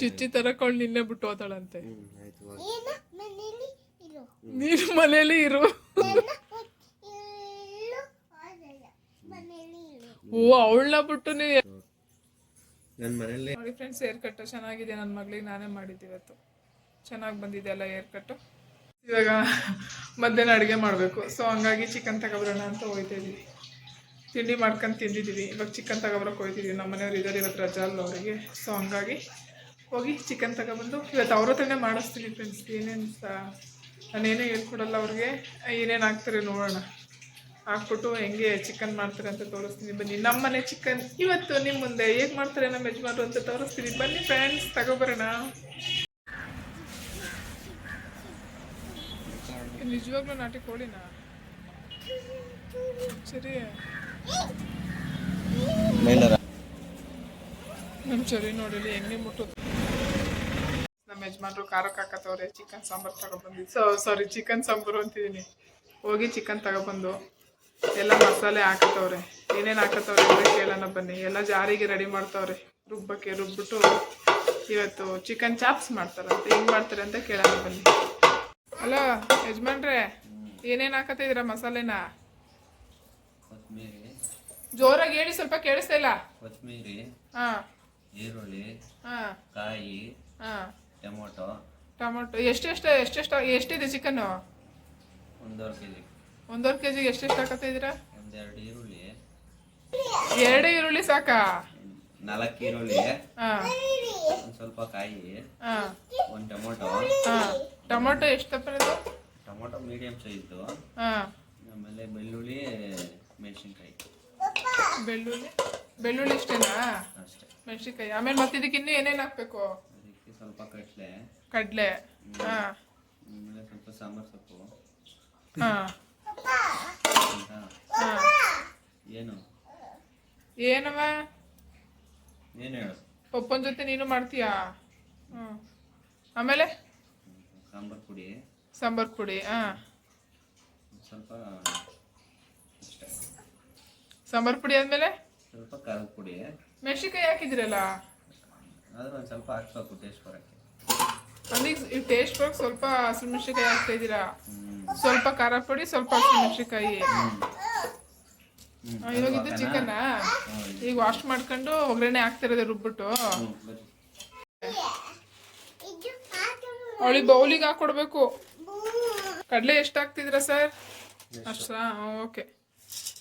ಚಿಚ್ಚಿ ತರಕೊಂಡು ನಿನ್ನೆ ಬಿಟ್ಟು ಹೋತಾಳಂತೆ ನೀನು ಮನೇಲಿ ಇರು. ಓ ಅವಳನ್ನ ಬಿಟ್ಟು ನೀ ನೋಡಿ ಫ್ರೆಂಡ್ಸ್ ಏರ್ ಕಟ್ಟು ಚೆನ್ನಾಗಿದೆ ನನ್ನ ಮಗಳಿಗೆ ನಾನೇ ಮಾಡಿದ್ದೆ ಇವತ್ತು. ಚೆನ್ನಾಗಿ ಬಂದಿದೆ ಅಲ್ಲ ಏರ್ ಕಟ್ಟು ಇವಾಗ ಮಧ್ಯಾಹ್ನ ಅಡುಗೆ ಮಾಡಬೇಕು. ಸೊ ಹಂಗಾಗಿ ಚಿಕನ್ ತಗೊಬರೋಣ ಅಂತ ಹೋಯ್ತಾ ಇದೀವಿ ತಿಂಡಿ ಮಾಡ್ಕೊಂಡು ತಿಂದಿದ್ದೀವಿ. ಇವಾಗ ಚಿಕನ್ ತಗೊಬರಕ್ಕೆ ಹೋಯ್ತಿದ್ದೀವಿ ನಮ್ಮ ಮನೆಯವ್ರು ಇದ್ದಾರೆ ಇವತ್ತು ರಜಾ ಅಲ್ಲ ಅವರಿಗೆ. ಸೊ ಹಂಗಾಗಿ ಹೋಗಿ ಚಿಕನ್ ತಗೊಬಂದು ಇವತ್ತು ಅವ್ರ ಹತ್ರನೇ ಮಾಡಿಸ್ತೀನಿ ಫ್ರೆಂಡ್ಸ್ ಏನೇನು ಸಹ ನಾನೇನೇ ಹೇಳ್ಕೊಡಲ್ಲ ಅವ್ರಿಗೆ. ಏನೇನು ಹಾಕ್ತಾರೆ ನೋಡೋಣ. ಹಾಕ್ಬಿಟ್ಟು ಹೆಂಗೆ ಚಿಕನ್ ಮಾಡ್ತಾರೆ ಅಂತ ತೋರಿಸ್ತೀನಿ. ಬನ್ನಿ, ನಮ್ಮ ಮನೆ ಚಿಕನ್ ಇವತ್ತು ನಿಮ್ಮ ಮುಂದೆ ಹೇಗೆ ಮಾಡ್ತಾರೆ ನಮ್ಮ ಯಜಮಾನರು ಅಂತ ತೋರಿಸ್ತೀನಿ. ಬನ್ನಿ ಫ್ರೆಂಡ್ಸ್ ತಗೊಬರೋಣ. ನಿಜವಾಗ್ಲೂ ನಾಟಿ ಕೋಳಿನಾ? ಸರಿ. ನಮ್ಮ ಚರಿ ನೋಡಲಿ ಎಣ್ಣೆ ಮುಟ್ಟೋದು ನಮ್ಮ ಯಜಮಾನ್ರು ಖಾರಕ್ಕೆ ಹಾಕತ್ತವ್ರೆ ಚಿಕನ್ ಸಾಂಬಾರು ತಗೊಬಂದು. ಸೊ ಸಾರಿ ಚಿಕನ್ ಸಾಂಬಾರು ಅಂತಿದ್ದೀನಿ ಹೋಗಿ ಚಿಕನ್ ತಗೊಬಂದು ಎಲ್ಲ ಮಸಾಲೆ ಹಾಕತ್ತವ್ರೆ. ಏನೇನು ಹಾಕತ್ತವ್ರೆ ಅಂದರೆ ಕೇಳೋಣ ಬನ್ನಿ. ಎಲ್ಲ ಜಾರಿಗೆ ರೆಡಿ ಮಾಡ್ತವ್ರೆ. ರುಬ್ಬಕ್ಕೆ ರುಬ್ಬಿಟ್ಟು ಇವತ್ತು ಚಿಕನ್ ಚಾಪ್ಸ್ ಮಾಡ್ತಾರಂತೆ. ಹೆಂಗೆ ಮಾಡ್ತಾರೆ ಅಂತ ಕೇಳೋಣ ಬನ್ನಿ. ಹಲೋ ಯಜಮಾನ್ರೆ ಏನೇನು ಹಾಕತ್ತಿದ್ದೀರಾ ಮಸಾಲೆನ? ಜೋರಾಗಿ ಹೇಳಿ ಸ್ವಲ್ಪ ಕೇಳಿಸ್ತಾ ಇಲ್ಲ. ಹಾಂ. ಈರುಳ್ಳಿ ಹಾಂ. ಕಾಯಿ ಹಾಂ. ಟೊಮೊಟೊ. ಟೊಮೊಟೊ. ಎಷ್ಟೆಷ್ಟು ಎಷ್ಟೆಷ್ಟು ಎಷ್ಟಿದೆ ಚಿಕನ್ನು? ಒಂದೂವರೆ ಕೆ ಜಿ ಒಂದೂವರೆ ಕೆ ಜಿಗೆ ಎಷ್ಟೆಷ್ಟು ಹಾಕತ್ತಾ ಇದ್ದೀರಾ? ಒಂದೆರಡು ಈರುಳ್ಳಿ. ಎರಡು ಈರುಳ್ಳಿ ಸಾಕಾ? ನಾಲ್ಕು ಈರುಳ್ಳಿ. ಹಾಂ. ಒಂದು ಸ್ವಲ್ಪ ಕಾಯಿ. ಹಾಂ. ಒಂದು ಟೊಮೊಟೊ. ಹಾಂ. ಟೊಮೊಟೊ ಎಷ್ಟು ತಪ್ಪಿರೋದು? Tomato medium size. ಹಾಂ. ಆಮೇಲೆ ಬೆಳ್ಳುಳ್ಳಿ ಮೆಣಸಿನ್ಕಾಯಿ. ಬೆಳ್ಳುಳ್ಳಿ. ಬೆಳ್ಳುಳ್ಳಿ ಇಷ್ಟೇನಾ ಅಷ್ಟೇ. ಮೆಣಸಿನ್ಕಾಯಿ. ಆಮೇಲೆ ಮತ್ತೆ ಇದಕ್ಕೆ ಇನ್ನೂ ಏನೇನು ಹಾಕ್ಬೇಕು? ಅದಕ್ಕೆ ಸ್ವಲ್ಪ ಕಡಲೆ. ಕಡಲೆ. ಹಾಂ. ಆಮೇಲೆ ಸ್ವಲ್ಪ ಸಾಂಬಾರು ಸೊಪ್ಪು. ಹಾಂ. ಹಾಂ. ಏನು? ಏನವ? ಏನು ಹೇಳು? ಪಪ್ಪನ ಜೊತೆ ನೀನು ಮಾಡ್ತೀಯಾ? ಹ್ಞೂ ಆಮೇಲೆ? ಸಾಂಬಾರು ಪುಡಿ. ಸಾಂಬಾರು ಪುಡಿ ಹಾಂ. ಸ್ವಲ್ಪ ಸಾಂಬಾರು ಪುಡಿ ಆದಮೇಲೆ? ಸ್ವಲ್ಪ ಖಾರದ ಪುಡಿ. ಮೆಣಸಿನ್ಕಾಯಿ ಹಾಕಿದಿರಲ್ಲ? ಆದ್ರೆ ಒಂದು ಸ್ವಲ್ಪ ಹಾಕ್ಬೇಕು ಟೇಸ್ಟ್ ಬರೋಕ್ಕೆ. ಟೇಸ್ಟ್ ಬರೋಕೆ ಸ್ವಲ್ಪ ಹಸಿರು ಮೆಣಸಿನ್ಕಾಯಿ ಹಾಕ್ತಾ ಇದ್ದೀರಾ? ಸ್ವಲ್ಪ ಖಾರ ಪುಡಿ ಸ್ವಲ್ಪ ಹಸಿರು ಮೆಣಸಿನ್ಕಾಯಿ. ಇವಾಗಿದ್ದು ಚಿಕನ್ನ ಈಗ ವಾಶ್ ಮಾಡ್ಕೊಂಡು ಒಗ್ಗರಣೆ ಹಾಕ್ತಿರೋದು ರುಬ್ಬಿಟ್ಟು. ಅವಳಿ ಅವಳಿಗೆ ಬೌಲಿಗೆ ಹಾಕೊಡ್ಬೇಕು ಕಡಲೆ ಎಷ್ಟು ಹಾಕ್ತಿದ್ದೀರಾ ಸರ್? ಅಷ್ಟಾ? ಓಕೆ.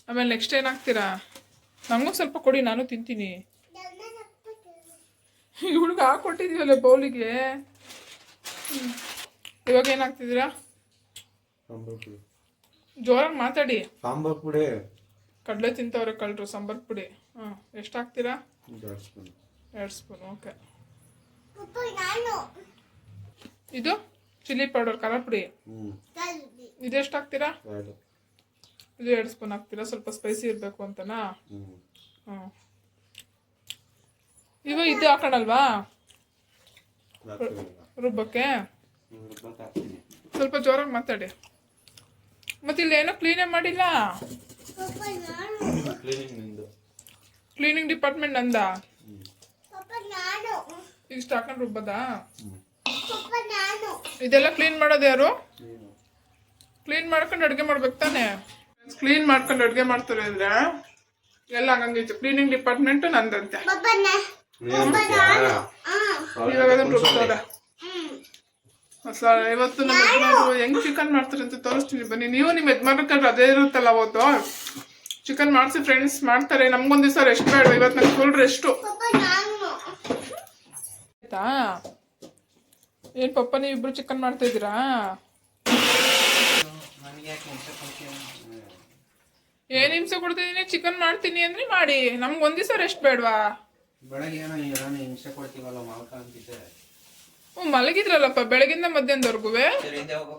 ಆಮೇಲೆ ನೆಕ್ಸ್ಟ್ ಏನು ಹಾಕ್ತೀರಾ? ನಮಗೂ ಸ್ವಲ್ಪ ಕೊಡಿ ನಾನು ತಿಂತೀನಿ. ಹುಡುಗ ಇವಳಿಗೆ ಹಾಕೊಟ್ಟಿದ್ದೀವಲ್ಲ ಬೌಲಿಗೆ. ಇವಾಗ ಏನಾಗ್ತಿದ್ದೀರಾ? ಜೋರಾಗಿ ಮಾತಾಡಿ. ಸಾಂಬಾರ್ ಪುಡಿ. ಕಡಲೆ ತಿಂತವ್ರೆ ಕಳ್ರು ಸಾಂಬಾರ್ ಪುಡಿ. ಹಾಂ ಎಷ್ಟು ಹಾಕ್ತೀರಾ ಎರಡು ಸ್ಪೂನ್. ಎರಡು ಸ್ಪೂನ್ ಓಕೆ. ಪಪ್ಪ ನಾನು. ಇದು ಚಿಲ್ಲಿ ಪೌಡರ್ ಖಾರ ಪುಡಿ. ಇದೆಷ್ಟು ಹಾಕ್ತೀರಾ ಎರಡು. ಇದು ಎರಡು ಸ್ಪೂನ್ ಹಾಕ್ತೀರಾ ಸ್ವಲ್ಪ ಸ್ಪೈಸಿ ಇರಬೇಕು ಅಂತನಾ? ಹ್ಞೂ ಇವ ಇದು ಹಾಕೋಣಲ್ವಾ ರುಬ್ಬಕ್ಕೆ? ಸ್ವಲ್ಪ ಜೋರಾಗಿ ಮಾತಾಡಿ. ಮತ್ತೆ ಇಲ್ಲಿ ಏನೋ ಕ್ಲೀನೇ ಮಾಡಿಲ್ಲ? ಕ್ಲೀನಿಂಗ್ ಡಿಪಾರ್ಟ್ಮೆಂಟ್ ನಂದ? ಇಷ್ಟ ಹಾಕೊಂಡು ರುಬ್ಬದಾ? ಇದೆಲ್ಲ ಕ್ಲೀನ್ ಮಾಡೋದು ಯಾರು? ಕ್ಲೀನ್ ಮಾಡ್ಕೊಂಡು ಅಡುಗೆ ಮಾಡ್ಬೇಕು ತಾನೆ? ಕ್ಲೀನ್ ಮಾಡ್ಕೊಂಡು ಅಡುಗೆ ಮಾಡ್ತಾರೆ ಅಂದ್ರೆ ಎಲ್ಲ ಹಂಗಂಗಿತ್ತು ಕ್ಲೀನಿಂಗ್ ಡಿಪಾರ್ಟ್ಮೆಂಟ್ ನಂದಂತೆ. ಇವಾಗ ಸರ್ ಇವತ್ತು ನಮ್ಮ ಯಜಮಾನರು ಹೆಂಗ್ ಚಿಕನ್ ಮಾಡ್ತಾರೆ ಅಂತ ತೋರಿಸ್ತೀನಿ. ಬನ್ನಿ ನೀವು ನಿಮ್ಮ ಯಜಮಾನ ಕಂಡ್ರೆ ಅದೇ ಇರುತ್ತಲ್ಲ ಅವತ್ತು? ಚಿಕನ್ ಮಾಡಿಸಿ ಫ್ರೆಂಡ್ಸ್ ಮಾಡ್ತಾರೆ. ನಮ್ಗೊಂದ್ ದಿವಸ ರೆಸ್ಟ್ ಬೇಡ ಇವತ್ತು ನಂಗೆ ಫುಲ್ ರೆಸ್ಟು ಆಯ್ತಾ? ಏನ್ ಪಪ್ಪ ನೀವು ಇಬ್ರು ಚಿಕನ್ ಮಾಡ್ತಾ ಇದ್ದೀರಾ ನನಗೆ ಯಾಕೆ ಹಿಂಸೆ ಕೊಡ್ತೀಯ? ಏನ್ ಹಿಂಸೆ ಕೊಡ್ತಿದೀನಿ ಚಿಕನ್ ಮಾಡ್ತೀನಿ ಅಂದ್ರೆ ಮಾಡಿ. ನಮ್ಗೆ ಒಂದ್ ದಿವಸ ರೆಸ್ಟ್ ಬೇಡವಾ? ಬೆಳಗ್ಗೆ ಏನೋ ನಾನು ಹಿಂಸೆ ಕೊಡ್ತೀವಲ್ಲ ಮಾಲ್ಕ ಅಂತಿದ್ದೆ. ಹ್ಞೂ ಮಲಗಿದ್ರಲ್ಲಪ್ಪ ಬೆಳಗಿಂದ ಮಧ್ಯಾಹ್ನದವರೆಗೂ ಸರಿ ಹಿಂದೆ ಹೋಗು.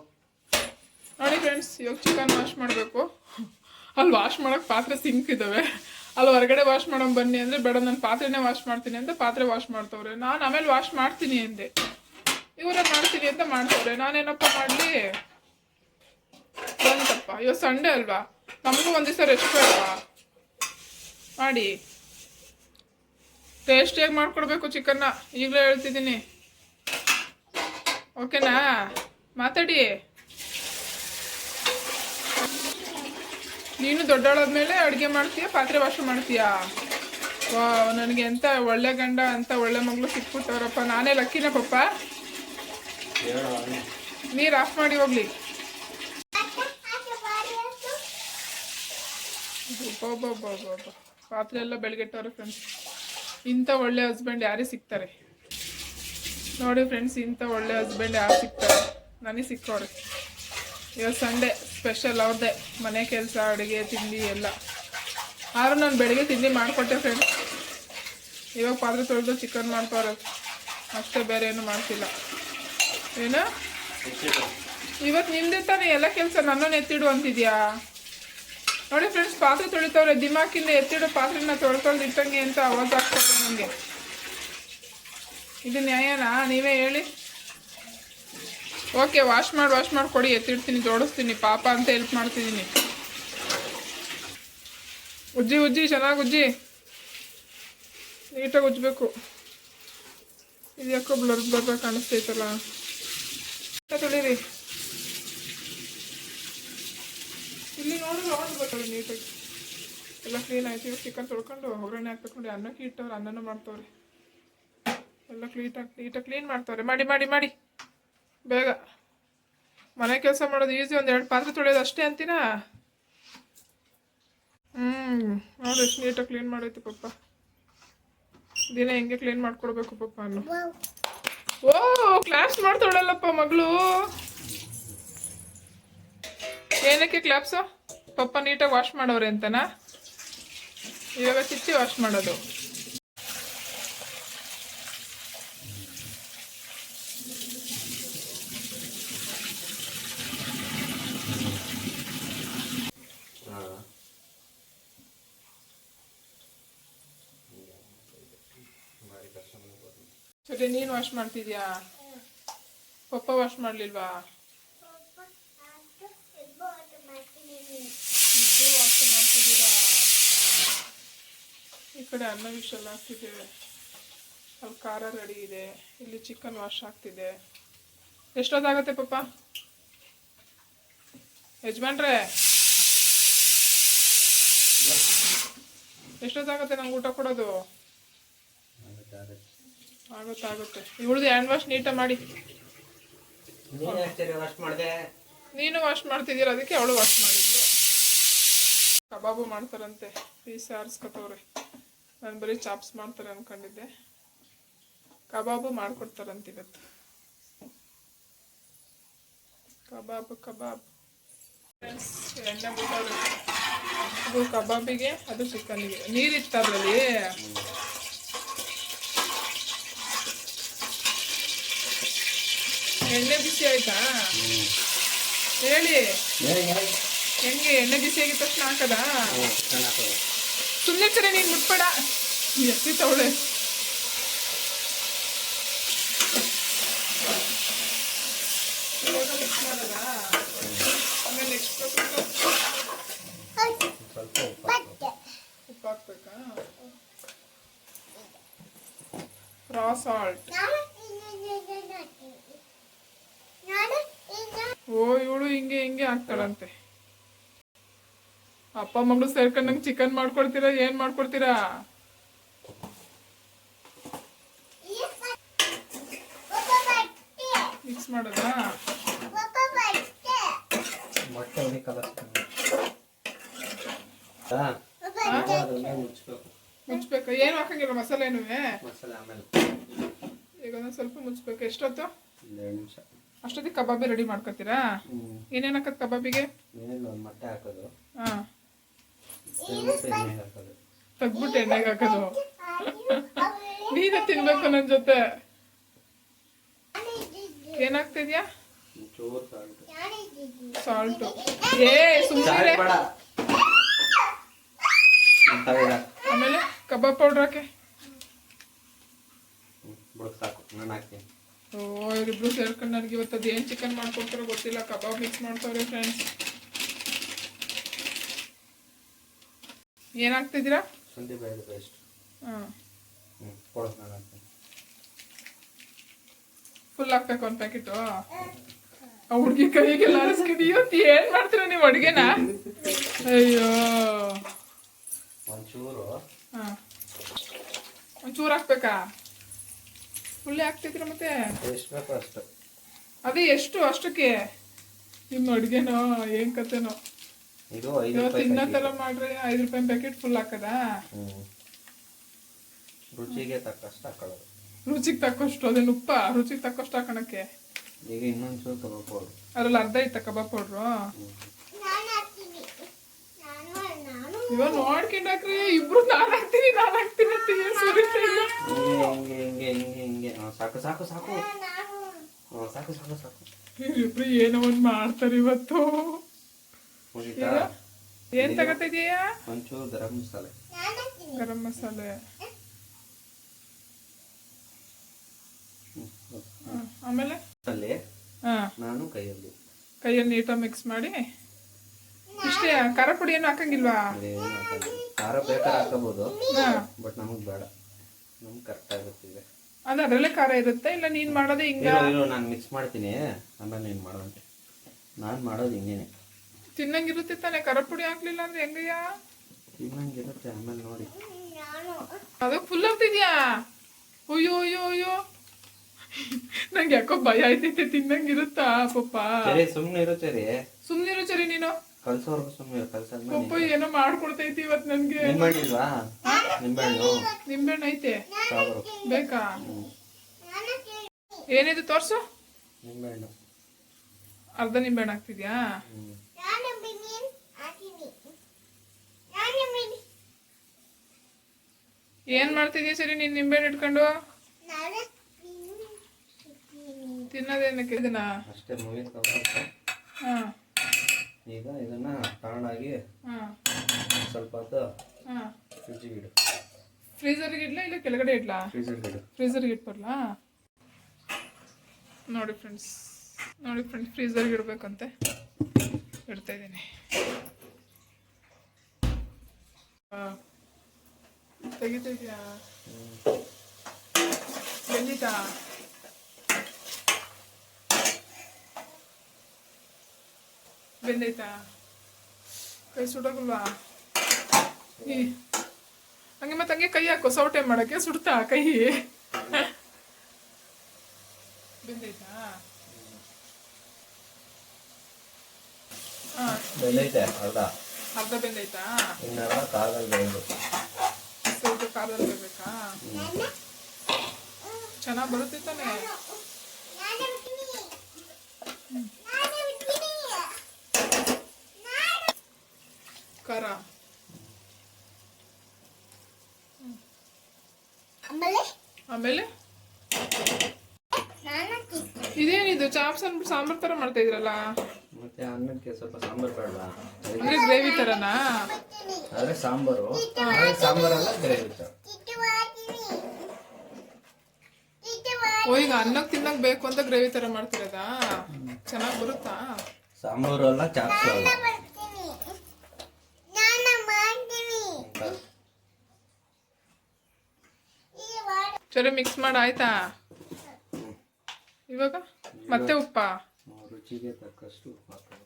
ನೋಡಿ ಫ್ರೆಂಡ್ಸ್ ಇವಾಗ ಚಿಕನ್ ವಾಶ್ ಮಾಡಬೇಕು. ಅಲ್ಲಿ ವಾಶ್ ಮಾಡಕ್ ಪಾತ್ರೆ ಸಿಂಕ್ ಇದಾವೆ. ಅಲ್ಲಿ ಹೊರಗಡೆ ವಾಶ್ ಮಾಡೋಣ ಬನ್ನಿ ಅಂದ್ರೆ ಬೇಡ ನಾನು ಪಾತ್ರೆನೇ ವಾಶ್ ಮಾಡ್ತೀನಿ ಅಂತ ಪಾತ್ರೆ ವಾಶ್ ಮಾಡ್ತವ್ರೆ. ನಾನು ಆಮೇಲೆ ವಾಶ್ ಮಾಡ್ತೀನಿ ಅಂದೆ. ಇವರ ಮಾಡ್ತೀನಿ ಅಂತ ಮಾಡ್ತವ್ರೆ. ನಾನೇನಪ್ಪ ಮಾಡಲಿ? ಬಂತಪ್ಪ. ಇವತ್ತು ಸಂಡೇ ಅಲ್ವಾ? ನಮಗೂ ಒಂದು ದಿವಸ ರೆಸ್ಟ್ ಬೇಡವಾ ಮಾಡಿ. ಟೇಸ್ಟಿಯಾಗಿ ಮಾಡ್ಕೊಡ್ಬೇಕು ಚಿಕನ್ನ ಈಗಲೇ ಹೇಳ್ತಿದ್ದೀನಿ. ಓಕೆನಾ ಮಾತಾಡಿ. ನೀನು ದೊಡ್ಡವಳಾದ್ಮೇಲೆ ಅಡುಗೆ ಮಾಡ್ತೀಯ ಪಾತ್ರೆ ವಾಶ್ ಮಾಡ್ತೀಯಾ? ವಾ ನನಗೆ ಎಂತ ಒಳ್ಳೆ ಗಂಡ ಅಂತ ಒಳ್ಳೆ ಮಗಳು ಸಿಕ್ಬಿಟ್ಟವ್ರಪ್ಪ. ನಾನೇ ಲಕ್ಕಿನ ಪಪ್ಪ. ನೀರು ಆಫ್ ಮಾಡಿ ಹೋಗ್ಲಿ ಆಚೆ ಬಾರಿ ಆಯ್ತು ಪಾತ್ರೆ ಎಲ್ಲ ಬೆಳಗ್ಗೆಟ್ಟವ್ರೆ ಫ್ರೆಂಡ್ಸ್ ಇಂಥ ಒಳ್ಳೆ ಹಸ್ಬೆಂಡ್ ಯಾರೇ ಸಿಗ್ತಾರೆ. ನೋಡಿ ಫ್ರೆಂಡ್ಸ್ ಇಂಥ ಒಳ್ಳೆ ಹಸ್ಬೆಂಡ್ ಯಾರು ಸಿಗ್ತಾರೆ? ನನಗೆ ಸಿಕ್ಕವ್ರೆ ಇವತ್ತು ಸಂಡೇ ಸ್ಪೆಷಲ್ ಅವ್ರದ್ದೇ. ಮನೆ ಕೆಲಸ ಅಡುಗೆ ತಿಂಡಿ ಎಲ್ಲ. ಆದರೂ ನಾನು ಬೆಳಗ್ಗೆ ತಿಂಡಿ ಮಾಡಿಕೊಟ್ಟೆ ಫ್ರೆಂಡ್ಸ್ ಇವಾಗ ಪಾತ್ರೆ ತೊಳೆದು ಚಿಕನ್ ಮಾಡ್ಕೋರು ಅಷ್ಟೇ ಬೇರೆ ಏನು ಮಾಡ್ತಿಲ್ಲ. ಏನು? ಇವತ್ತು ನಿಮ್ಮದೇ ತಾನೇ ಎಲ್ಲ ಕೆಲಸ ನನ್ನನ್ನು ಎತ್ತಿಡು ಅಂತಿದ್ಯಾ? ನೋಡಿ ಫ್ರೆಂಡ್ಸ್ ಪಾತ್ರೆ ತೊಳಿತವ್ರೆ, ದಿಮಾಕಿಂದ ಎತ್ತಿಡೋ ಪಾತ್ರೆನ ತೊಳ್ಕೊಂಡು ಇಟ್ಟಂಗೆ ಅಂತ ಅವಾಜ್ ಆಗ್ತದೆ ನನಗೆ ಇದು ನ್ಯಾಯನಾ? ನೀವೇ ಹೇಳಿ. ಓಕೆ, ವಾಶ್ ಮಾಡಿ ವಾಶ್ ಮಾಡಿ, ಕೊಡಿ, ಎತ್ತಿಡ್ತೀನಿ, ಜೋಡಿಸ್ತೀನಿ, ಪಾಪ ಅಂತ ಹೆಲ್ಪ್ ಮಾಡ್ತಿದ್ದೀನಿ ಉಜ್ಜಿ ಉಜ್ಜಿ, ಚೆನ್ನಾಗಿ ಉಜ್ಜಿ. ನೀಟಾಗಿ ಉಜ್ಜಬೇಕು. ಇದು ಯಾಕೋ ಬ್ಲರ್ ಬ್ಲರ್ ಕಾಣಿಸ್ತೈತಲ್ಲ ತೊಳಿರಿ ಇಲ್ಲಿ ನೋಡಿದ್ರೆ ನೋಡಿ ಬರ್ತಾರೆ ನೀಟಾಗಿ. ಎಲ್ಲ ಕ್ಲೀನ್ ಆಯ್ತು. ಚಿಕನ್ ತೊಳ್ಕೊಂಡು ಒಗ್ಗರಣೆ ಹಾಕ್ಬೇಕು. ನೋಡಿ ಅನ್ನಕ್ಕೆ ಇಟ್ಟವ್ರೆ, ಅನ್ನನೂ ಮಾಡ್ತವ್ರೆ. ಎಲ್ಲ ಕ್ಲೀಟಾಗಿ ನೀಟಾಗಿ ಕ್ಲೀನ್ ಮಾಡ್ತವ್ರೆ. ಮಾಡಿ ಮಾಡಿ ಮಾಡಿ. ಬೇಗ. ಮನೆ ಕೆಲಸ ಮಾಡೋದು ಈಸಿ ಒಂದು ಎರಡು ಪಾತ್ರೆ ತೊಳೆಯೋದು ಅಷ್ಟೇ ಅಂತೀನಾ? ಹ್ಞೂ ನೋಡಿ ಎಷ್ಟು ನೀಟಾಗಿ ಕ್ಲೀನ್ ಮಾಡೈತಿ ಪಪ್ಪ. ದಿನ ಹೆಂಗೆ ಕ್ಲೀನ್ ಮಾಡ್ಕೊಡ್ಬೇಕು ಪಪ್ಪ ಅನ್ನು. ಓ ಕ್ಲಾಸ್ ಮಾಡ್ತಾಳಲ್ಲಪ್ಪ ಮಗಳು. ಏನಕ್ಕೆ ಕ್ಲಾಪ್ಸು ಪಪ್ಪ ನೀಟಾಗಿ ವಾಶ್ ಮಾಡೋರೆ ಅಂತನಾ? ಇವಾಗ ಚಿಚ್ಚಿ ವಾಶ್ ಮಾಡೋದು. ಸರಿ, ನೀನು ವಾಶ್ ಮಾಡ್ತಿದ್ಯಾ? ಪಪ್ಪ ವಾಶ್ ಮಾಡಲಿಲ್ವಾ ಪಪ್ಪ ಆಯ್ತು ಇಬ್ಬರು ಮಾಡ್ತೀನಿ ವಾಶ್ ಮಾಡ್ತಿದ್ದೀರಾ ಈ ಕಡೆ ಅನ್ನ ವಿಷಲ್ ಹಾಕ್ತಿದ್ದೇವೆ. ಅಲ್ಲಿ ಖಾರ ರೆಡಿ ಇದೆ. ಇಲ್ಲಿ ಚಿಕನ್ ವಾಶ್ ಆಗ್ತಿದೆ. ಎಷ್ಟೊತ್ತಾಗತ್ತೆ ಪಪ್ಪ? ಯಜಮಾನ್ರೆ? ಎಷ್ಟೊತ್ತಾಗತ್ತೆ ನಂಗೆ ಊಟ ಕೊಡೋದು? ಆಗುತ್ತಾಗುತ್ತೆ ಇವಳದು ಹ್ಯಾಂಡ್ ವಾಶ್ ನೀಟಾಗಿ ಮಾಡಿ. ನೀನು ವಾಶ್ ಮಾಡ್ತಿದ್ದೀರ ಅದಕ್ಕೆ ಅವಳು ವಾಶ್ ಮಾಡಿದ್ಲು. ಕಬಾಬು ಮಾಡ್ತಾರಂತೆ ಪೀಸ್ ಆರಿಸ್ಕೊತವ್ರೆ ನಾನು ಬರೀ ಚಾಪ್ಸ್ ಮಾಡ್ತಾರೆ ಅನ್ಕೊಂಡಿದ್ದೆ. ಕಬಾಬು ಮಾಡ್ಕೊಡ್ತಾರಂತೆ ಇವತ್ತು. ಕಬಾಬ್ ಕಬಾಬ್. ಎಣ್ಣೆ ಬಿಟ್ಟವ್ರೆ. ಅದು ಕಬಾಬಿಗೆ ಅದು ಚಿಕನ್ಗೆ. ನೀರಿತ್ತು ಅದರಲ್ಲಿ ಎಣ್ಣೆ ಬಿಸಿ ಆಯ್ತಾ? ಹೇಳಿ. ಹೆಂಗೆ ಎಣ್ಣೆ ಬಿಸಿ ಆಗಿದ ತಕ್ಷಣ ಹಾಕದ? ಸುಮ್ಮನೆ ಚೆನ್ನಾಗಿ ನೀನು ಮುಟ್ಬೇಡ. ಎತ್ತಿ ತವಳೆ ಇವಾಗ ಮಿಕ್ಸ್ ಮಾಡದ ಆಮೇಲೆ ನೆಕ್ಸ್ಟ್ ಸ್ವಲ್ಪ ಉಪ್ಪು ಹಾಕು. ಬಟ್ಟೆ ಉಪ್ಪು ಹಾಕ್ಬೇಕಾ ರಾ ಸಾಲ್ಟ್ ನಾನು ಇನ್ನೊಂದು ಹಾಕ್ತೀನಿ ನಾನು ಇನ್ನು ಓ ಇವಳು ಹಿಂಗೆ ಹಿಂಗೆ ಹಾಕ್ತಾಳಂತೆ ಅಪ್ಪ ಮಗಳು ಸೇರ್ಕೊಂಡು ನಂಗೆ ಚಿಕನ್ ಮಾಡ್ಕೊಡ್ತೀರಾ ಏನ್ ಮಾಡ್ಕೊಡ್ತೀರಾ ಮಿಕ್ಸ್ ಮಾಡೋದಾ? ಮುಚ್ಬೇಕು. ಏನು ಹಾಕಂಗಿಲ್ಲ ಮಸಾಲೆ ಮಸಾಲೆ ಆಮೇಲೆ. ಈಗ ಒಂದೊಂದು ಸ್ವಲ್ಪ ಮುಚ್ಬೇಕು. ಎಷ್ಟೊತ್ತು? ಅಷ್ಟೊತ್ತಿಗೆ ಕಬಾಬಿ ರೆಡಿ ಮಾಡ್ಕೊತೀರಾ? ಏನೇನು ಹಾಕತ್ ಕಬಾಬಿಗೆ ಏನಿಲ್ಲ ಒಂದು ಮೊಟ್ಟೆ ಹಾಕೋದು ಹಾಂ ಹಾಕೋದು. ತೆಗ್ದ್ಬಿಟ್ಟು ಎಣ್ಣೆಗೆ ಹಾಕೋದು. ನೀನು ತಿನ್ಬೇಕು ನನ್ನ ಜೊತೆ. ಏನಾಗ್ತಿದ್ಯಾ? ಸಾಲ್ಟ್ ಏ ಸುಮ್ಮನೆ ಆಮೇಲೆ ಕಬಾಬ್ ಪೌಡ್ರ್ ಹಾಕಿ. ಸಾಕು. ನಾನು ಹಾಕ್ತೀನಿ. ಓ ಇವರಿಬ್ರು ಸೇರ್ಕೊಂಡು ನನಗೆ ಇವತ್ತು ಅದು ಏನು ಚಿಕನ್ ಮಾಡ್ಕೊಡ್ತಾರೋ ಗೊತ್ತಿಲ್ಲ. ಕಬಾಬ್ ಮಿಕ್ಸ್ ಮಾಡ್ತಾವ್ರೆ ಫ್ರೆಂಡ್ಸ್ ಏನಾಗ್ತಿದ್ದೀರಾ? ಶುಂಠಿ ಬೆಳ್ಳುಳ್ಳಿ ಪೇಸ್ಟ್ ಹಾಂ. ಹ್ಞೂ ಕೊಡು ನಾನು ಹಾಕ್ತೀನಿ. ಫುಲ್ ಹಾಕ್ಬೇಕು ಒಂದು ಪ್ಯಾಕೆಟು ಆ ಹುಡುಗಿ ಕೈಗೆಲ್ಲ ಅರಿಸ್ಕಿದೀಯೋ ಏನ್ ಮಾಡ್ತೀರ ನೀವು ಅಡುಗೆನ? ಅಯ್ಯೋ. ಒಂಚೂರು. ಹಾಂ. ಒಂಚೂರು ಹಾಕ್ಬೇಕಾ? ಫುಲ್ ಹಾಕ್ತಿದ್ರ ಮತ್ತೆ? ಎಷ್ಟು ಬೇಕು ಅಷ್ಟು. ಅದೇ ಎಷ್ಟು ಅಷ್ಟಕ್ಕೆ? ನಿಮ್ಮ ಅಡುಗೆನೋ ಏನ್ ಕತೆನೋ ಇದು ಐದು ರೂಪಾಯಿ. ಥರ ಮಾಡ್ರಿ ಐದು ರೂಪಾಯಿ ಪ್ಯಾಕೆಟ್ ಫುಲ್ ಹಾಕದಾ? ರುಚಿಗೆ ತಕ್ಕಷ್ಟು ಹಾಕೊಳ್ಳೋದು. ರುಚಿಗೆ ತಕ್ಕಷ್ಟು ಅದೇನು ಉಪ್ಪ ರುಚಿಗೆ ತಕ್ಕಷ್ಟು ಹಾಕೋಣಕ್ಕೆ. ಈಗ ಇನ್ನೊಂಚೂರು ತಗೋಬೋದು ಅದ್ರಲ್ಲಿ ಅರ್ಧ ಇತ್ತ ಕಬಾಬ್ ಪೌಡ್ರು? ಇವಾಗ ನೋಡ್ಕೊಂಡು ಹಾಕ್ರಿ ಇಬ್ರು ನಾನು ಹಾಕ್ತೀನಿ ನಾನು ಹಾಕ್ತೀನಿ ಅಂತ ಏನ್ ಸುರಿತಾ ಇಲ್ಲ. ಹಿಂಗೆ ಹಿಂಗೆ ಹಿಂಗೆ ಹಿಂಗೆ ಹಿಂಗೆ. ಸಾಕು ಸಾಕು ಸಾಕು. ಸಾಕು ಸಾಕು ಸಾಕು. ಇವ್ರಿಬ್ರು ಏನೋ ಒಂದು ಮಾಡ್ತಾರೆ ಇವತ್ತು. ಮುಗೀತಾ ಏನ್? ತಗತಿದೀಯಾ? ಒಂಚೂರು ಗರಂ ಮಸಾಲೆ. ಗರಂ ಮಸಾಲೆ. ಆಮೇಲೆ? ಅಲ್ಲಿ ನಾನು ಕೈಯಲ್ಲಿ. ಕೈಯಲ್ಲಿ ನೀಟಾಗಿ ಮಿಕ್ಸ್ ಮಾಡಿ? ಇಷ್ಟೇ ಖಾರ ಪುಡಿ ಏನು ಹಾಕಂಗಿಲ್ವಾ. ಖಾರ ಬೇಕಾದ್ರೆ ಹಾಕಬಹುದು ಬಟ್ ನಮಗೆ ಬೇಡ. ನಮ್ಗೆ ಕರೆಕ್ಟ್ ಆಗುತ್ತೆ ಈಗ ಅಂದ್ರೆ ಅದರಲ್ಲೇ ಖಾರ ಇರುತ್ತೆ ಇಲ್ಲ ನೀನ್ ಮಾಡೋದೇ ಹಿಂಗ? ನಾನು ಮಿಕ್ಸ್ ಮಾಡ್ತೀನಿ. ಆಮೇಲೆ ನೀನು ಮಾಡೋಂತೆ ನಾನು ಮಾಡೋದು ಹಿಂಗೇನೆ. ತಿನ್ನಂಗಿರುತ್ತೆ ತಾನೆ ಖಾರ ಪುಡಿ ಹಾಕ್ಲಿಲ್ಲ ಅಂದ್ರೆ ಹೆಂಗಯ್ಯ? ತಿನ್ನಂಗಿರುತ್ತೆ ಆಮೇಲೆ ನೋಡಿ. ಅದು ಫುಲ್ ಆಗ್ತಿದ್ಯಾ ಅಯ್ಯೋ ಅಯ್ಯೋ ಅಯ್ಯೋ. ನಂಗೆ ಯಾಕೋ ಭಯ ಐತೈತೆ ತಿನ್ನಂಗಿರುತ್ತಾ ಪಪ್ಪ? ಸರಿ ಸುಮ್ಮನೆ ಇರು ಸರಿ ಇರು ಚರಿ ನೀನು. ಕಲ್ಸೋರ್ಗು ಸುಮ್ಮನೆ ಕಲ್ಸ ಪಪ್ಪ ಏನೋ ಮಾಡ್ಕೊಡ್ತೈತಿ ಇವತ್ ನನ್ಗೆ. ನಿಂಬೆಹಣ್ಣು ನಿಂಬೆಹಣ್ಣು ನಿಂಬೆಹಣ್ಣು ಐತೆ. ಬೇಕಾ? ಏನಿದು ತೋರ್ಸು? ನಿಂಬೆಹಣ್ಣು ಅರ್ಧ ನಿಂಬೆಹಣ್ಣು ಹಾಕ್ತಿದ್ಯಾ? ಏನ್ ಮಾಡ್ತಿದ್ಯಾ ಸರಿ ನೀನ್ ನಿಂಬೆಹಣ್ಣು ಇಟ್ಕೊಂಡು? ತಿನ್ನೋದೇನಕ್ಕೆ ಇದನ್ನ? ಅಷ್ಟೇ ಹಾ. ಈಗ ಇದನ್ನ ಹಾ. ಸ್ವಲ್ಪ ಹೊತ್ತು ಹಾ. ಫ್ರಿಜ್ಜಿಗೆ ಇಡು. ಫ್ರೀಸರ್ಗೆ ಇಡ್ಲಾ ಇಲ್ಲ ಕೆಳಗಡೆ ಇಡ್ಲಾ? ಫ್ರೀಜರ್ಗೆ ಇಡು. ಫ್ರೀಸರ್ಗೆ ಇಟ್ಬರ್ಲಾ? ನೋಡಿ ಫ್ರೆಂಡ್ಸ್ ನೋಡಿ ಫ್ರೆಂಡ್ಸ್ ಫ್ರೀಸರ್ಗೆ ಇಡ್ಬೇಕಂತೆ. ಇಡ್ತಾ ಇದ್ದೀನಿ. ತೆಗಿತಿದ್ಯಾ? ಬೆಂದಿತಾ? ಬೆಂದೈತಾ? ಕೈ ಸುಡೋಗಲ್ವಾ ಈ, ಹಂಗೆ ಮತ್ತೆ ಹಂಗೆ ಕೈ ಹಾಕೋ, ಸೌಟೆ ಮಾಡೋಕ್ಕೆ ಸುಡ್ತಾ ಕೈ ಬೆಂದೈತಾ? ಬೆಂದೈತೆ ಅರ್ಧ ಅರ್ಧ ಬೆಂದೈತಾ? ಇನ್ನೆಲ್ಲ ಕಾಲದಲ್ಲಿ ಬೇಯಬೇಕು ಸ್ವಲ್ಪ ಖಾರದಲ್ಲಿ ಬೇಕಬೇಕಾ ಚೆನ್ನಾಗಿ ಬರುತ್ತೆ ತಾನೆ? ಖಾರ ಆಮೇಲೆ? ಆಮೇಲೆ ನಾನು ಹಾಕ್ತೀನಿ. ಇದೇನಿದು? ಚಾಪ್ಸ್ ಅಂದ್ಬಿಟ್ಟು ಸಾಂಬಾರ್ ಥರ ಮಾಡ್ತಾ ಇದ್ರಲ್ಲ? ಮತ್ತೆ ಅನ್ನಕ್ಕೆ ಸ್ವಲ್ಪ ಸಾಂಬಾರು ಬೇಡವಾ? ಅಂದ್ರೆ ಗ್ರೇವಿ ಹಾಕ್ತೀನಿ ಆದರೆ ಸಾಂಬಾರು. ಅದೇ ಸಾಂಬಾರಲ್ಲ ಗ್ರೇವಿ ಓ ಈಗ ಅನ್ನಕ್ಕೆ ತಿನ್ನಕ್ ಬೇಕು ಅಂತ ಗ್ರೇವಿ ತರ ಮಾಡ್ತಿರೋದಾ? ಚೆನ್ನಾಗಿ ಬರುತ್ತಾ? ಸಾಂಬಾರು ಅಲ್ಲ ಚಾಪ್ಸು ಅಲ್ಲ. ವಾರ ಮಿಕ್ಸ್ ಮಾಡಿ ಆಯ್ತಾ? ಇವಾಗ? ಮತ್ತೆ ಉಪ್ಪಾ? ರುಚಿಗೆ ತಕ್ಕಷ್ಟು ಉಪ್ಪು. ಹಾಕಬೇಕು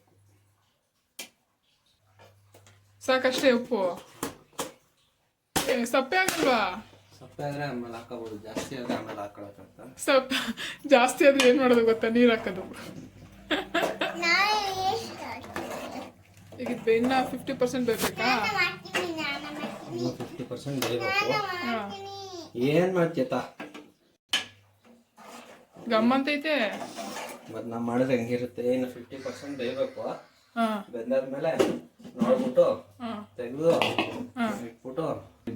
ಸಾಕಷ್ಟೇ ಉಪ್ಪು ಸಪ್ಪೆ ಆಗಲ್ವಾ? ಸಪ್ಪೆ ಆದರೆ ಆಮೇಲೆ ಹಾಕೋಬೋದು. ಜಾಸ್ತಿ ಆದರೆ ಆಮೇಲೆ ಹಾಕೊಳಕ್ಕಂತ ಸಪ್ ಜಾಸ್ತಿ ಆದ್ರೆ ಏನ್ ಮಾಡೋದು ಗೊತ್ತಾ? ನೀರ್ ಹಾಕೋದು? ಈಗ ಬೆನ್ನ ಫಿಫ್ಟಿ ಪರ್ಸೆಂಟ್ ಬೇಕಾ ಇನ್ನು ಫಿಫ್ಟಿ ಪರ್ಸೆಂಟ್ ಬೇಯಬೇಕು ಏನ್ ಮಾಡ್ತೀಯತ್ತ ಏನು ಮಾಡ್ತೀಯತ ಗಮ್ಮಂತೈತೆ ಮತ್ತು ನಾವು ಮಾಡಿದ್ರೆ ಹೆಂಗಿರುತ್ತೆ ಏನು ಫಿಫ್ಟಿ ಪರ್ಸೆಂಟ್ ಬೇಯಬೇಕು. ಬೆಂದಾದ್ಮೇಲೆ ನೋಡ್ಬಿಟ್ಟು ತೆಗೆದು ಇಟ್ಬಿಟ್ಟು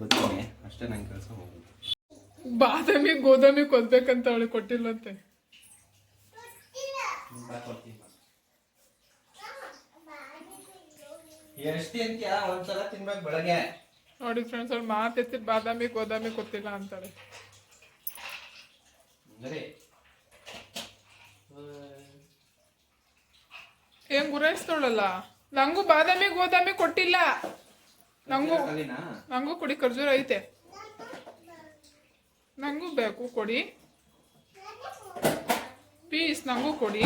ಬರ್ತೀನಿ. ಅಷ್ಟೇ ನಂಗೆ ಕೆಲಸ ಹೋಗುತ್ತೆ. ಬಾದಾಮಿ ಗೋದಾಮಿ ಕೊದ್ಬೇಕಂತ ಅವಳು ಕೊಟ್ಟಿಲ್ಲಂತೆ. ಎಷ್ಟು ಅಂತ್ಯ ಒಂದ್ಸಲ ತಿನ್ಬೇಕು ಬೆಳಗ್ಗೆ. ನೋಡಿ ಫ್ರೆಂಡ್ಸ್ ಅವ್ಳು ಮಾತೆತ್ತಿ ಬಾದಾಮಿ ಗೋದಾಮಿ ಕೊತ್ತಿಲ್ಲ ಅಂತಾಳೆ. ಏನ್ ಗುರಾಯಿಸ್ತವಳಲ್ಲ ನಂಗೂ ಬಾದಾಮಿ ಗೋದಾಮಿ ಕೊಟ್ಟಿಲ್ಲ. ನಂಗೂ ನಂಗು ಕುಡಿ ಖರ್ಜೂರ ಐತೆ. ನಂಗು ಬೇಕು ಕೊಡಿ. ಪೀಸ್ ನಂಗು ಕೊಡಿ.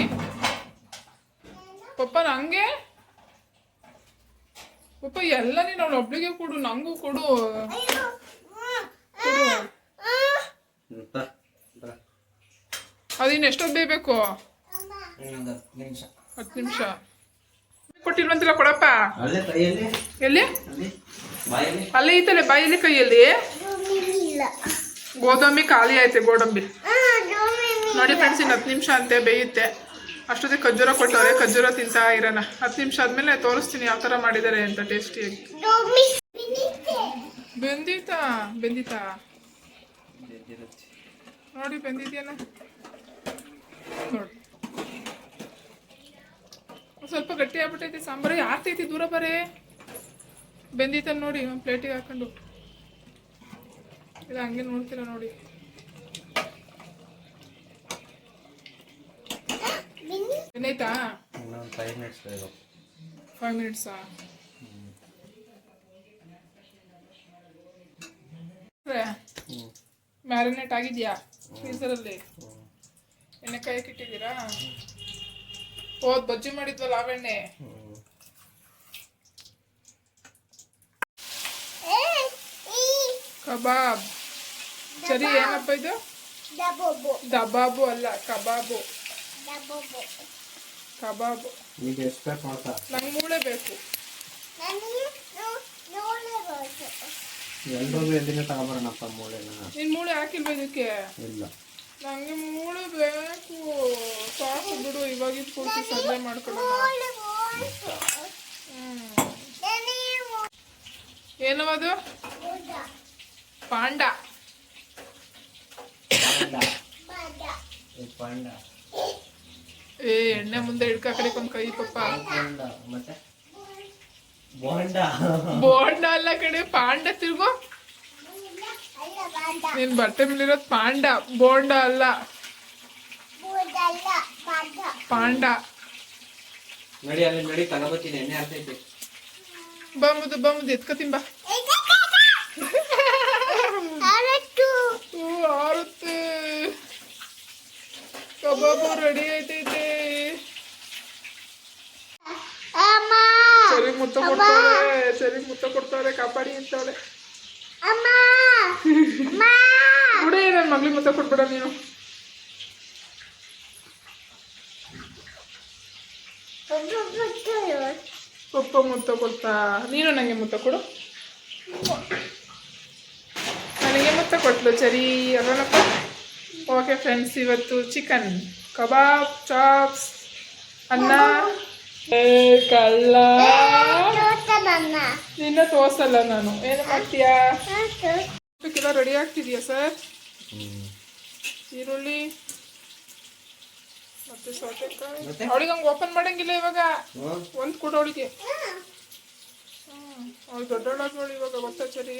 ಪಪ್ಪ ನಂಗೆ? ಪಪ್ಪ ಎಲ್ಲ ನೀನು ಅವಳು ಒಬ್ಳಿಗೆ ಕೊಡು ನಂಗೂ ಕೊಡು. ಅದಿನ್ನು ಎಷ್ಟೊತ್ತು ಬೇಯಬೇಕು? ಹತ್ತು ನಿಮಿಷ. ಹತ್ತು ನಿಮಿಷ. ಕೊಟ್ಟಿಲ್ವಂತಿಲ್ಲ ಕೊಡಪ್ಪ? ಅಲ್ಲೇ ಕೈಯಲ್ಲಿ? ಎಲ್ಲಿ? ಅಲ್ಲಿ? ಬಾಯಲ್ಲಿ? ಅಲ್ಲೇ ಇತ್ತಲ್ಲೇ ಬಾಯಲ್ಲಿ ಕೈಯಲ್ಲಿ? ಗೋಡಂಬಿ ಖಾಲಿ ಆಯ್ತು ಗೋಡಂಬಿ. ಆ ಗೋಮಿ ನೋಡಿ ಫ್ರೆಂಡ್ಸ್ ಇನ್ನು ಹತ್ತು ನಿಮಿಷ ಅಂತೆ ಬೇಯುತ್ತೆ. ಅಷ್ಟೊತ್ತಿಗೆ ಖಜ್ಜೂರ ಕೊಟ್ಟವ್ರೆ ಖಜ್ಜೂರ ತಿಂತಾ ಇರೋಣ. ಹತ್ತು ನಿಮಿಷ ಆದಮೇಲೆ ತೋರಿಸ್ತೀನಿ ಯಾವ ಥರ ಮಾಡಿದ್ದಾರೆ ಅಂತ ಟೇಸ್ಟಿಯಾಗಿ ಬೆಂದಿತಾ ಬೆಂದಿತಾ ನೋಡಿ ಬೆಂದಿದ್ಯಾನ? ನೋಡಿ ಸ್ವಲ್ಪ ಗಟ್ಟಿ ಆಗ್ಬಿಟ್ಟೈತಿ ಸಾಂಬಾರು. ಯಾರ್ತೈತಿ ದೂರ ಬರೇ. ಬೆಂದಿತ್ತ ನೋಡಿ ಒಂದು ಪ್ಲೇಟಿಗೆ ಹಾಕೊಂಡು. ಇಲ್ಲ ಹಂಗೆ ನೋಡ್ತೀರ ನೋಡಿ. ಏನಾಯ್ತಾ? ಫೈವ್ ಮಿನಿಟ್ಸ್ ಫೈವ್ ಮ್ಯಾರಿನೇಟ್ ಆಗಿದ್ಯಾ? ಫ್ರೀಸರಲ್ಲಿ ಎಣ್ಣೆ ಕಾಯಕ್ಕೆ ಇಟ್ಟಿದ್ದೀರಾ? ಹೋದ್ ಬಜ್ಜಿ ಮಾಡಿದ್ವಲ್ಲ ಆವೆಣ್ಣೆ. ಕಬಾಬ್. ಸರಿ ಏನಪ್ಪ ಇದು? ಡಬೋಬೋ ದಬಾಬು ಅಲ್ಲ ಕಬಾಬು. ಕಬಾಬು. ನಂಗೆ ಮೂಳೆ ಬೇಕು. ಎಲ್ರಿಗೂ ಎಲ್ಲಿಂದ ತಗೊಬರೋಣಪ್ಪ ಮೂಳೆನ? ನಿನ್ ಮೂಳೆ ಹಾಕಿಲ್ವ ಇದಕ್ಕೆ? ಇಲ್ಲ. ನಂಗೆ ಮೂಳೆ ಬೇಕು. ಇವಾಗಿದ್ ಪೂರ್ತಿ ಸರ್ವೆ ಮಾಡ್ಕೊಳ್ಳೋಣ ಏನವದು? ಪಾಂಡ. ಈ ಪಾಂಡ. ಏ ಎಣ್ಣೆ ಮುಂದೆ ಹಿಡ್ಕ ಕಡೆ ಒಂದ್ ಕೈ ಪಪ್ಪ ಬೋಂಡ ಮತ್ತೆ? ಬೋಂಡ. ಬೋಂಡ ಅಲ್ಲ ಕಡೆ ಪಾಂಡ ತಿರ್ಗೋ. ನೀನ್ ಬಟ್ಟೆ ಮೇಲಿರೋದ್ ಪಾಂಡ ಬೋಂಡ ಅಲ್ಲ. ಪಾಂಡ. ನಡಿ ಅಲ್ಲಿ ನಡಿ ತಗೋಬತ್ತೀನಿ ಎಣ್ಣೆ ಆಗ್ತೈತಿ ಬಂಬುದು ಬಂಬುದು ಎತ್ಕತಿಂಬ ಹೂ ಆರುತ್ತೆ. ಕಬಾಬು ರೆಡಿ ಆಯ್ತೈತೆ ಸರಿ ಮುತ್ತ ಕೊಡ್ತಾಳೆ ಸರಿ ಮುತ್ತ ಕೊಡ್ತಾಳೆ ಕಾಪಾಡಿ ಅಂತವಳೆ ಬಿಡಿ ನನ್ನ ಮಗ್ಳಿಗೆ ಮುತ್ತ ಕೊಟ್ಬಿಡ ನೀನು ಪಪ್ಪ ಮುತ್ತ ಕೊಡ್ತಾ ನೀನು ನನಗೆ ಮುತ್ತ ಕೊಡು. ನನಗೆ ಮುತ್ತ ಕೊಟ್ಲು ಸರಿ ಅಲ್ವನಪ್ಪ ಓಕೆ ಫ್ರೆಂಡ್ಸ್ ಇವತ್ತು ಚಿಕನ್ ಕಬಾಬ್ ಚಾಪ್ಸ್ ಅನ್ನ. ಕಳ್ಳ. ನಿನ್ನ ತೋರ್ಸಲ್ಲ ನಾನು. ಏನು ಮಾಡ್ತೀಯಾ? ರೆಡಿ ಆಗ್ತಿದ್ಯಾ ಸರ್ ಈರುಳ್ಳಿ. ಮತ್ತೆ ಸೌತೆಕಾಯಿ? ಅವಳಿಗೆ ಹಂಗೆ ಓಪನ್ ಮಾಡಂಗಿಲ್ಲ ಇವಾಗ. ಒಂದು ಕೂಡ ಅವಳಿಗೆ. ಅವಳು ದೊಡ್ಡವಳಾದವಳು ಇವಾಗ ಗೊತ್ತಾ ಸರಿ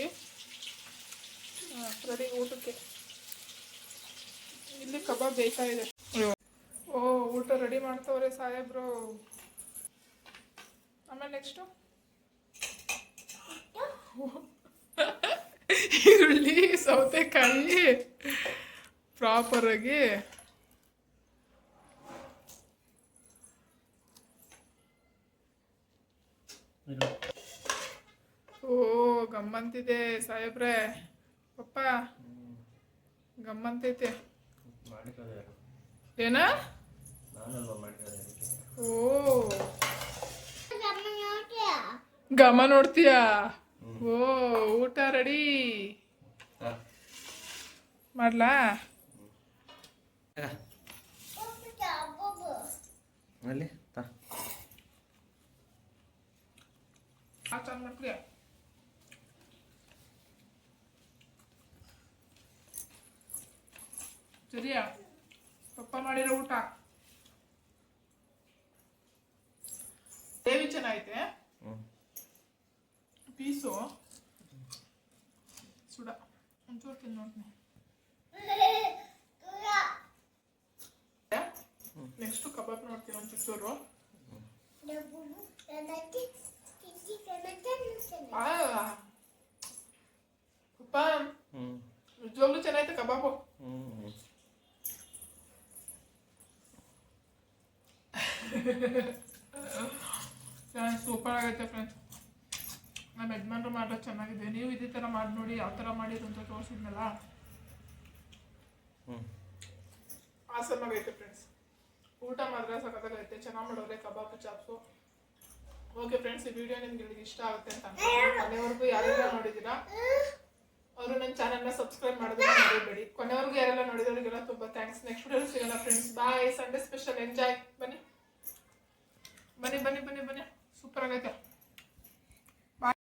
ರೆಡಿ ಊಟಕ್ಕೆ. ಇಲ್ಲಿ ಕಬಾಬ್ ಬೇಕಾ ಇದೆ. ಓ ಊಟ ರೆಡಿ ಮಾಡ್ತಾವ್ರೆ ಸಾಹೇಬ್ರು. ಆಮೇಲೆ ನೆಕ್ಸ್ಟು ಈರುಳ್ಳಿ ಸೌತೆಕಾಯಿ ಪ್ರಾಪರಾಗಿ ಓ ಗಮ್ಮಂತಿದೆ ಸಾಹೇಬ್ರೆ. ಪಪ್ಪ ಗಮ್ಮಂತೈತೆ. ಏನ? ಓ. ಗಮ ನೋಡ್ತೀಯಾ? ಓ ಊಟ ರೆಡಿ. ಮಾಡ್ಲಾ? ಅಲ್ಲಿ? ಆ ಚಾನ್ ಮಾಡ್ತೀಯಾ ಸರಿಯಾ? ಪಪ್ಪ ಮಾಡಿರೋ ಊಟ. ದೇವಿ ಚೆನ್ನಾಗೈತೆ ಪೀಸು. ಸುಡ. ಒಂಚೂರು ತಿಂದು ನೋಡ್ತೀನಿ. ನೆಕ್ಸ್ಟ್ ಕಬಾಬ್ ನೋಡ್ತೀನಿ ಒಂದು ಚೂರು ಆ, ಪಪ್ಪ ನಿಜವಾಗ್ಲೂ ಚೆನ್ನಾಯ್ತು ಕಬಾಬು. ಸೂಪರ್ ಆಗೈತೆ ಫ್ರೆಂಡ್ಸ್ ನಮ್ಮ ಯಜಮಾನ್ರು ಮಾಡೋದು ಚೆನ್ನಾಗಿದೆ. ನೀವು ಇದೇ ಥರ ಮಾಡಿ ನೋಡಿ ಯಾವ ಥರ ಮಾಡಿದ್ರು ಅಂತ ತೋರಿಸಿದ್ನಲ್ಲ? ಹ್ಞೂ ಆಸಮ್ ಆಗೈತೆ ಫ್ರೆಂಡ್ಸ್ ಊಟ ಮಾತ್ರ ಸಖತ್ತಾಗೈತೆ. ಚೆನ್ನಾಗಿ ಮಾಡೋರೆ ಕಬಾಬ್ ಚಾಪ್ಸು ಓಕೆ ಫ್ರೆಂಡ್ಸ್ ಈ ವಿಡಿಯೋ ನಿಮ್ಗೆ ಇಷ್ಟ ಆಗುತ್ತೆ ಅಂತ. ಕೊನೆವರೆಗೂ ಯಾರೆಲ್ಲ ನೋಡಿದ್ದೀರಾ? ಅವರು ನನ್ನ ಚಾನಲ್ನ ಸಬ್ಸ್ಕ್ರೈಬ್ ಮಾಡೋದನ್ನ ಮರಿಬೇಡಿ ಕೊನೆವರೆಗೂ ಯಾರೆಲ್ಲ ನೋಡಿದವರಿಗೆಲ್ಲ ತುಂಬ ಥ್ಯಾಂಕ್ಸ್ ನೆಕ್ಸ್ಟ್ ವಿಡಿಯೋ ಸಿಗೋಣ friends bye Sunday special enjoy ಬನ್ನಿ. ಬನ್ನಿ ಬನ್ನಿ ಬನ್ನಿ ಬನ್ನಿ. ಸೂಪರ್ ಆಗೈತೆ.